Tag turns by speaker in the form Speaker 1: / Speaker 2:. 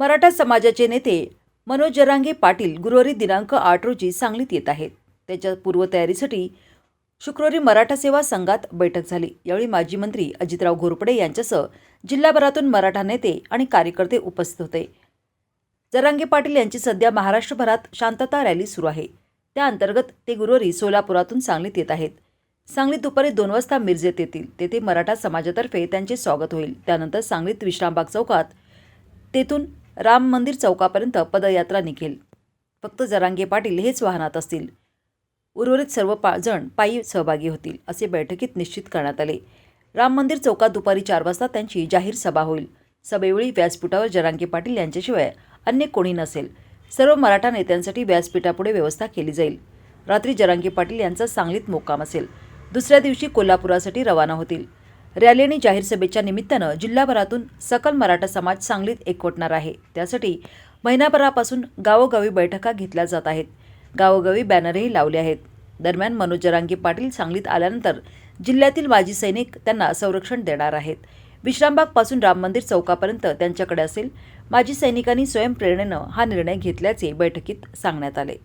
Speaker 1: मराठा समाजाचे नेते मनोज जरांगे पाटील गुरुवारी दिनांक आठ रोजी सांगलीत येत आहेत. त्याच्या पूर्वतयारीसाठी शुक्रवारी मराठा सेवा संघात बैठक झाली. यावेळी माजी मंत्री अजितराव घोरपडे यांच्यासह जिल्हाभरातून मराठा नेते आणि कार्यकर्ते उपस्थित होते. जरांगे पाटील यांची सध्या महाराष्ट्रभरात शांतता रॅली सुरू आहे. त्या अंतर्गत ते गुरुवारी सोलापुरातून सांगलीत येत आहेत. सांगलीत दुपारी दोन वाजता मिरजेत येतील. तेथे मराठा समाजातर्फे त्यांचे स्वागत होईल. त्यानंतर सांगलीत विश्रामबाग चौकात तेथून राम मंदिर चौकापर्यंत पदयात्रा निघेल. फक्त जरांगे पाटील हेच वाहनात असतील. उर्वरित सर्व पा जण पायी सहभागी होतील असे बैठकीत निश्चित करण्यात आले. राम मंदिर चौकात दुपारी चार वाजता त्यांची जाहीर सभा होईल. सभेवेळी व्यासपीठावर जरांगे पाटील यांच्याशिवाय अन्य कोणी नसेल. सर्व मराठा नेत्यांसाठी व्यासपीठापुढे व्यवस्था केली जाईल. रात्री जरांगे पाटील यांचा सांगलीत मुक्काम असेल. दुसऱ्या दिवशी कोल्हापुरासाठी रवाना होतील. रॅली आणि जाहीर सभेच्या निमित्तानं जिल्हाभरातून सकल मराठा समाज सांगलीत एकवटणार आहे. त्यासाठी महिनाभरापासून गावोगावी बैठका घेतल्या जात आहेत. गावोगावी बॅनरही लावले आहेत. दरम्यान मनोज जरांगी पाटील सांगलीत आल्यानंतर जिल्ह्यातील माजी सैनिक त्यांना संरक्षण देणार आहेत. विश्रामबागपासून राम मंदिर चौकापर्यंत त्यांच्याकडे असेल. माजी सैनिकांनी स्वयंप्रेरणेनं हा निर्णय घेतल्याचे बैठकीत सांगण्यात आले.